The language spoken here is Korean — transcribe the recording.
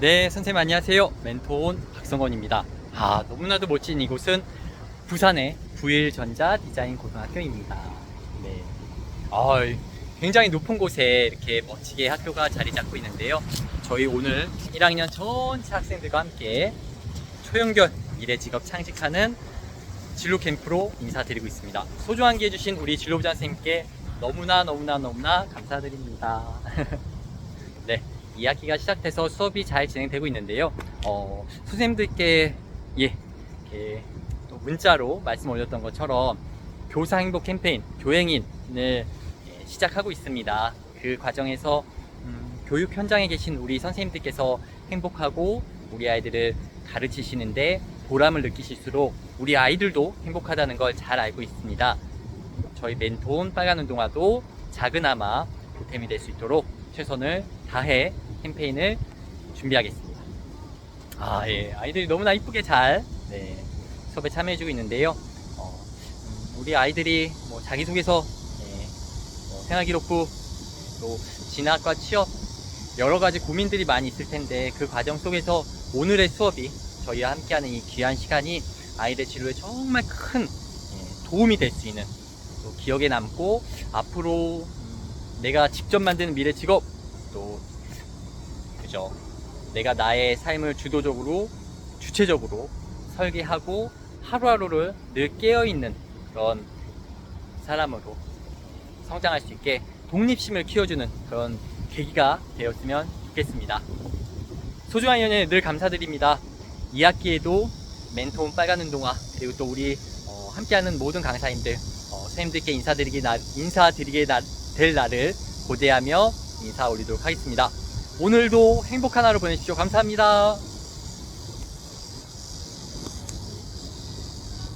네, 선생님 안녕하세요. 멘토온 박성원입니다. 아, 너무나도 멋진 이곳은 부산의 부일전자 디자인 고등학교입니다. 네. 아, 굉장히 높은 곳에 이렇게 멋지게 학교가 자리 잡고 있는데요. 저희 오늘 1학년 전체 학생들과 함께 초연결 미래 직업 창직하는 진로 캠프로 인사드리고 있습니다. 소중한 기 해주신 우리 진로부장 선생님께 너무나 너무나 너무나 감사드립니다. 네, 2학기가 시작돼서 수업이 잘 진행되고 있는데요. 어, 선생님들께 예, 이렇게 또 문자로 말씀 올렸던 것처럼 교사 행복 캠페인 교행인을 예, 시작하고 있습니다. 그 과정에서 음, 교육 현장에 계신 우리 선생님들께서 행복하고 우리 아이들을 가르치시는데 보람을 느끼실수록 우리 아이들도 행복하다는 걸 잘 알고 있습니다. 저희 멘토온 빨간 운동화도 작은아마 보탬이 될 수 있도록 최선을 다해 캠페인을 준비하겠습니다. 아, 예. 아이들이 너무나 이쁘게 잘 네, 수업에 참여해주고 있는데요. 어, 음, 우리 아이들이 뭐 자기소개서, 예, 뭐 생활기록부, 또 진학과 취업, 여러 가지 고민들이 많이 있을 텐데 그 과정 속에서 오늘의 수업이 저희와 함께하는 이 귀한 시간이 아이들 진로에 정말 큰 예, 도움이 될 수 있는 또 기억에 남고 앞으로 음, 내가 직접 만드는 미래 직업 또 그죠 내가 나의 삶을 주도적으로 주체적으로 설계하고 하루하루를 늘 깨어있는 그런 사람으로 성장할 수 있게 독립심을 키워주는 그런 계기가 되었으면 좋겠습니다. 소중한 연애 늘 감사드립니다. 2학기에도 멘토온 빨간 운동화 그리고 또 우리 어, 함께하는 모든 강사님들 어, 선생님들께 인사드리게 나, 인사드리게 나- 될 날을 고대하며 인사 올리도록 하겠습니다. 오늘도 행복한 하루 보내십시오. 감사합니다.